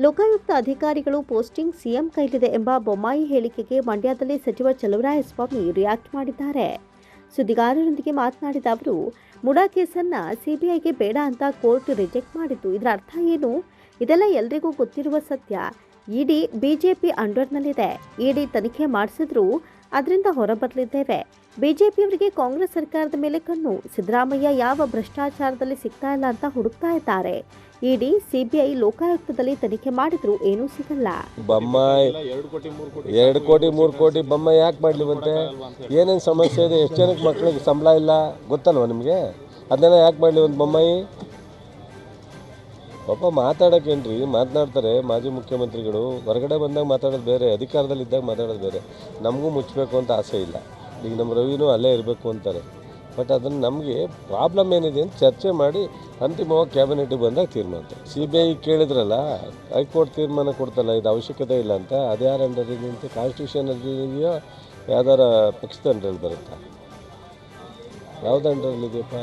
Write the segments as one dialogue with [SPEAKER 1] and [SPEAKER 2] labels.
[SPEAKER 1] ಲೋಕಾಯುಕ್ತ ಅಧಿಕಾರಿಗಳು posting CM ಕೈಲಿದೆ ಎಂಬ ಬೊಮ್ಮಾಯಿ ಹೇಳಿಕೆಗೆ ಮಂಡ್ಯದಲ್ಲಿ ಸಚಿವ ಚಲುವರಾಯಸ್ವಾಮಿ ರಿಯಾಕ್ಟ್ ಮಾಡಿದ್ದಾರೆ. ಸುದ್ದಿಗಾರರೊಂದಿಗೆ ಮಾತನಾಡಿದ ಅವರು, ಮುಡಾ ಕೇಸನ್ನ ಸಿಬಿಐಗೆ ಬೇಡ ಅಂತ ಕೋರ್ಟ್ ರಿಜೆಕ್ಟ್ ಮಾಡಿದ್ದು. ಇದರ ಅರ್ಥ ಏನು? ಇದೆಲ್ಲ ಎಲ್ರಿಗೂ ಗೊತ್ತಿರುವ ಸತ್ಯ. ಇಡಿ ಬಿಜೆಪಿ ಅಂಡರ್ನಲ್ಲಿದೆ. ಇಡಿ ತನಿಖೆ ಮಾಡಿಸಿದ್ರು, ಅದರಿಂದ ಹೊರಬರಲಿದ್ದೇವೆ. ಬಿಜೆಪಿಯವರಿಗೆ ಕಾಂಗ್ರೆಸ್ ಸರ್ಕಾರದ ಮೇಲೆ ಕಣ್ಣು. ಸಿದ್ದರಾಮಯ್ಯ ಯಾವ ಭ್ರಷ್ಟಾಚಾರದಲ್ಲಿ ಸಿಗ್ತಾ ಇಲ್ಲ ಅಂತ ಹುಡುಕ್ತಾ ಇದ್ದಾರೆ. ಇಡಿ, ಸಿಬಿಐ ಲೋಕಾಯುಕ್ತದಲ್ಲಿ ತನಿಖೆ ಮಾಡಿದ್ರು ಏನೂ ಸಿಗಲ್ಲ.
[SPEAKER 2] ಬೊಮ್ಮಾಯಿ,
[SPEAKER 3] ಎರಡು ಕೋಟಿ, ಮೂರು ಕೋಟಿ
[SPEAKER 2] ಎರಡು ಕೋಟಿ ಮೂರು ಕೋಟಿ ಬೊಮ್ಮ ಯಾಕೆ ಮಾಡಲಿವಂತೆ? ಏನೇನು ಸಮಸ್ಯೆ ಇದೆ? ಎಷ್ಟು ಜನಕ್ಕೆ ಮಕ್ಕಳಿಗೆ ಸಂಬಳ ಇಲ್ಲ? ಗೊತ್ತಲ್ವ ನಿಮಗೆ? ಅದನ್ನೆಲ್ಲ ಯಾಕೆ ಮಾಡಲಿ ಒಂದು ಬೊಮ್ಮಾಯಿ? ಪಾಪ ಮಾತಾಡೋಕೇನ್ರಿ ಮಾತನಾಡ್ತಾರೆ ಮಾಜಿ ಮುಖ್ಯಮಂತ್ರಿಗಳು. ಹೊರಗಡೆ ಬಂದಾಗ ಮಾತಾಡೋದು ಬೇರೆ ಅಧಿಕಾರದಲ್ಲಿ ಇದ್ದಾಗ ಮಾತಾಡೋದು ಬೇರೆ. ನಮಗೂ ಮುಚ್ಚಬೇಕು ಅಂತ ಆಸೆ ಇಲ್ಲ. ಈಗ ನಮ್ಮ ರವಿನೂ ಅಲ್ಲೇ ಇರಬೇಕು ಅಂತಾರೆ. ಬಟ್ ಅದನ್ನು ನಮಗೆ ಪ್ರಾಬ್ಲಮ್ ಏನಿದೆ ಅಂತ ಚರ್ಚೆ ಮಾಡಿ ಅಂತಿಮವಾಗಿ ಕ್ಯಾಬಿನೆಟ್ಗೆ ಬಂದಾಗ ತೀರ್ಮಾನ ಸಿ ಬಿ ಐ ಕೇಳಿದ್ರಲ್ಲ, ಹೈಕೋರ್ಟ್ ತೀರ್ಮಾನ ಕೊಡ್ತಲ್ಲ, ಇದು ಅವಶ್ಯಕತೆ ಇಲ್ಲ ಅಂತ ಅದ್ಯಾರ ಇದೆ ಅಂತ ಕಾನ್ಸ್ಟಿಟ್ಯೂಷನ್ ಇದೆಯೋ ಯಾವ್ದಾರ ಪಕ್ಷದ ಅಂಡರಲ್ಲಿ ಬರುತ್ತಾ? ಯಾವ್ದು ಅಂಡರಲ್ಲಿದೆಯಪ್ಪ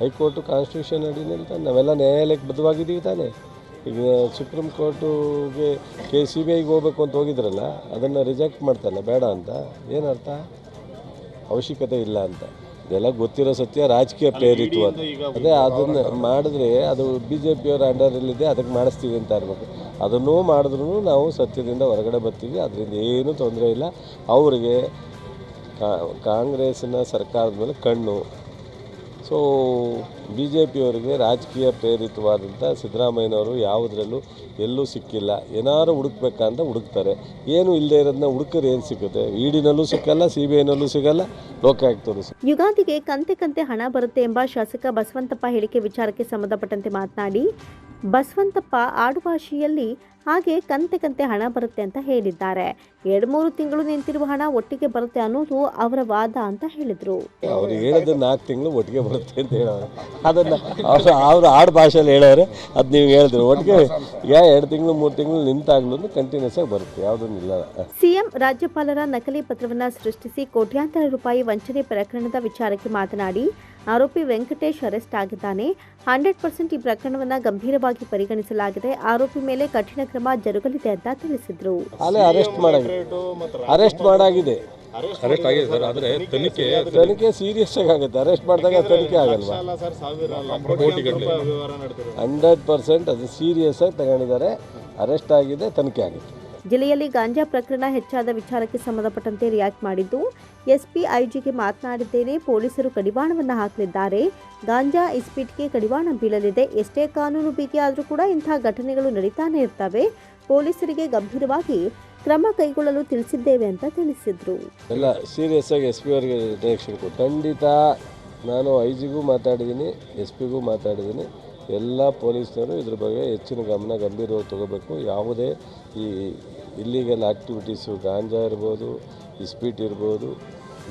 [SPEAKER 2] ಹೈಕೋರ್ಟು ಕಾನ್ಸ್ಟಿಟ್ಯೂಷನ್ ಅಡಿನೇ ಅಂತ ನಾವೆಲ್ಲ ನ್ಯಾಯಾಲಯಕ್ಕೆ ಬದ್ಧವಾಗಿದ್ದೀವಿ ತಾನೇ. ಈಗ ಸುಪ್ರೀಂ ಕೋರ್ಟುಗೆ ಕೆ ಸಿ ಬಿ ಐಗೆ ಹೋಗ್ಬೇಕು ಅಂತ ಹೋಗಿದ್ರಲ್ಲ, ಅದನ್ನು ರಿಜೆಕ್ಟ್ ಮಾಡ್ತಲ್ಲ ಬೇಡ ಅಂತ. ಏನರ್ಥ ಅವಶ್ಯಕತೆ ಇಲ್ಲ ಅಂತ. ಇದೆಲ್ಲ ಗೊತ್ತಿರೋ ಸತ್ಯ ರಾಜಕೀಯ ಪ್ರೇರಿತು ಅಂತ. ಅದೇ ಅದನ್ನು ಮಾಡಿದ್ರೆ ಅದು ಬಿ ಜೆ ಪಿಯವ್ರ ಅಂಡರಲ್ಲಿದೆ ಅದಕ್ಕೆ ಮಾಡಿಸ್ತೀವಿ ಅಂತ ಇರಬೇಕು ಅದನ್ನು ಮಾಡಿದ್ರೂ ನಾವು ಸತ್ಯದಿಂದ ಹೊರಗಡೆ ಬರ್ತೀವಿ ಅದರಿಂದ ಏನೂ ತೊಂದರೆ ಇಲ್ಲ. ಅವರಿಗೆ ಕಾಂಗ್ರೆಸ್ನ ಸರ್ಕಾರದ ಮೇಲೆ ಕಣ್ಣು ಸೊ ಬಿ ಜೆ ಪಿಯವರಿಗೆ ರಾಜಕೀಯ ಪ್ರೇರಿತವಾದಂಥ ಸಿದ್ದರಾಮಯ್ಯನವರು ಯಾವುದರಲ್ಲೂ ಎಲ್ಲೂ ಸಿಕ್ಕಿಲ್ಲ. ಏನಾರು ಹುಡುಕ್ಬೇಕಂತ ಹುಡುಕ್ತಾರೆ. ಏನು ಇಲ್ಲದೆ ಇರೋದನ್ನ ಹುಡುಕರು ಏನು ಸಿಗುತ್ತೆ? ಇಡಿನಲ್ಲೂ ಸಿಕ್ಕಲ್ಲ ಸಿ ಬಿ ಐನಲ್ಲೂ ಸಿಗಲ್ಲ ಲೋಕಾಯುಕ್ತರು
[SPEAKER 1] ಯುಗಾದಿಗೆ ಕಂತೆ ಕಂತೆ ಹಣ ಬರುತ್ತೆ ಎಂಬ ಶಾಸಕ ಬಸವಂತಪ್ಪ ಹೇಳಿಕೆ ವಿಚಾರಕ್ಕೆ ಸಂಬಂಧಪಟ್ಟಂತೆ ಮಾತನಾಡಿ, ಬಸವಂತಪ್ಪ ಆಡುಭಾಷೆಯಲ್ಲಿ ಹಾಗೆ ಕಂತೆ ಕಂತೆ ಹಣ ಬರುತ್ತೆ ಅಂತ ಹೇಳಿದ್ದಾರೆ. ಎರಡು ಮೂರು ತಿಂಗಳು ನಿಂತಿರುವ ಹಣ ಒಟ್ಟಿಗೆ ಬರುತ್ತೆ ಅನ್ನೋದು ಅವರ ವಾದ ಅಂತ ಹೇಳಿದ್ರು.
[SPEAKER 2] ಅವ್ರು ಹೇಳಿದ ನಾಲ್ಕು ತಿಂಗಳು ಒಟ್ಟಿಗೆ ಬರುತ್ತೆ ಅಂತ ಹೇಳೋರು. ಅದನ್ನ ಅವ್ರು ಅವ್ರು ಆಡು ಭಾಷೆಯಲ್ಲಿ ಹೇಳೋರು. ಅದು ನೀವು ಹೇಳಿದ್ರು. ಒಟ್ಟಿಗೆ ಯಾ ಎರಡು ತಿಂಗಳು ಮೂರು ತಿಂಗಳು ನಿಂತಾಗ್ಲೂ ಕಂಟಿನ್ಯೂಸ್ ಆಗಿ ಬರುತ್ತೆ. ಯಾವುದನ್ನು ಇಲ್ಲ.
[SPEAKER 1] ಸಿಎಂ ರಾಜ್ಯಪಾಲರ ನಕಲಿ ಪತ್ರವನ್ನ ಸೃಷ್ಟಿಸಿ ಕೋಟ್ಯಾಂತರ ರೂಪಾಯಿ ವಂಚನೆ ಪ್ರಕರಣದ ವಿಚಾರಕ್ಕೆ ಮಾತನಾಡಿ ಆರೋಪಿ ವೆಂಕಟೇಶ್ ಅರೆಸ್ಟ್ ಆಗಿದ್ದಾನೆ. ಹಂಡ್ರೆಡ್ ಪರ್ಸೆಂಟ್ ಈ ಪ್ರಕರಣವನ್ನು ಗಂಭೀರವಾಗಿ ಪರಿಗಣಿಸಲಾಗಿದೆ. ಆರೋಪಿ ಮೇಲೆ ಕಠಿಣ ಕ್ರಮ ಜರುಗಲಿದೆ ಅಂತ ತಿಳಿಸಿದರು.
[SPEAKER 2] ಅರೆಸ್ಟ್ ಮಾಡಾಗಿದೆ. ಅರೆಸ್ಟ್ ಮಾಡಾಗಿದೆ.
[SPEAKER 3] ಅರೆಸ್ಟ್ ಆಗಿದೆ ಸರ್ ಆದರೆ ತನಿಖೆ
[SPEAKER 2] ತನಿಖೆ ಸೀರಿಯಸ್ ಆಗಿ ಆಗುತ್ತೆ. ಅರೆಸ್ಟ್ ಮಾಡಿದಾಗ ತನಿಖೆ ಆಗಲ್ವಾ? ಹಂಡ್ರೆಡ್ ಪರ್ಸೆಂಟ್ ಅದು ಸೀರಿಯಸ್ ಆಗಿ ತಗೊಂಡಿದ್ದಾರೆ. ಅರೆಸ್ಟ್ ಆಗಿದೆ ತನಿಖೆ ಆಗಿದೆ.
[SPEAKER 1] ಜಿಲ್ಲೆಯಲ್ಲಿ ಗಾಂಜಾ ಪ್ರಕರಣ ಹೆಚ್ಚಾದ ವಿಚಾರಕ್ಕೆ ಸಂಬಂಧಪಟ್ಟಂತೆ ರಿಯಾಕ್ಟ್ ಮಾಡಿದ್ದು, ಎಸ್ಪಿ ಐಜಿಗೆ ಮಾತನಾಡಿದ್ದೇನೆ, ಪೊಲೀಸರು ಕಡಿವಾಣವನ್ನು ಹಾಕಲಿದ್ದಾರೆ. ಗಾಂಜಾ ಇಸ್ಪೀಟ್ಗೆ ಕಡಿವಾಣ ಬೀಳಲಿದೆ. ಎಷ್ಟೇ ಕಾನೂನು ಆದರೂ ಕೂಡ ಇಂತಹ ಘಟನೆಗಳು ನಡೀತಾನೆ ಇರ್ತವೆ. ಪೊಲೀಸರಿಗೆ ಗಂಭೀರವಾಗಿ ಕ್ರಮ ಕೈಗೊಳ್ಳಲು ತಿಳಿಸಿದ್ದೇವೆ ಅಂತ ತಿಳಿಸಿದ್ರು.
[SPEAKER 2] ಎಲ್ಲ ಸೀರಿಯಸ್ ಆಗಿ ಎಸ್ ಪಿ ಅವರಿಗೆ ಡೈರೆಕ್ಷನ್ ಖಂಡಿತ ನಾನು ಐ ಜಿಗೂ ಮಾತಾಡಿದ್ದೀನಿ ಎಸ್ ಪಿಗೂ ಮಾತಾಡಿದ್ದೀನಿ. ಎಲ್ಲ ಪೊಲೀಸರು ಇದ್ರ ಬಗ್ಗೆ ಹೆಚ್ಚಿನ ಗಮನ ಗಂಭೀರವಾಗಿ ತಗೋಬೇಕು. ಯಾವುದೇ ಈ ಇಲ್ಲಿಗಲ್ ಆ್ಯಕ್ಟಿವಿಟೀಸು ಗಾಂಜಾ ಇರ್ಬೋದು ಇಸ್ಪೀಟ್ ಇರ್ಬೋದು,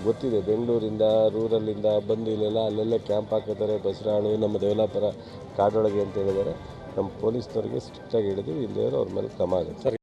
[SPEAKER 2] ಗೊತ್ತಿದೆ. ಬೆಂಗಳೂರಿಂದ ರೂರಲ್ಲಿಂದ ಬಂದು ಇಲ್ಲೆಲ್ಲ, ಅಲ್ಲೆಲ್ಲ ಕ್ಯಾಂಪ್ ಹಾಕಿದ್ದಾರೆ. ಬಸರಾಳು, ನಮ್ಮ ದೇವಲಾಪುರ ಕಾಡೊಳಗೆ ಅಂತ ಹೇಳಿದ್ದಾರೆ. ನಮ್ಮ ಪೊಲೀಸ್ನವ್ರಿಗೆ ಸ್ಟ್ರಿಕ್ಟಾಗಿ ಹಿಡಿದು ಇಲ್ಲದೇ ಅವ್ರ ಮೇಲೆ ಕ್ರಮ ಆಗುತ್ತೆ.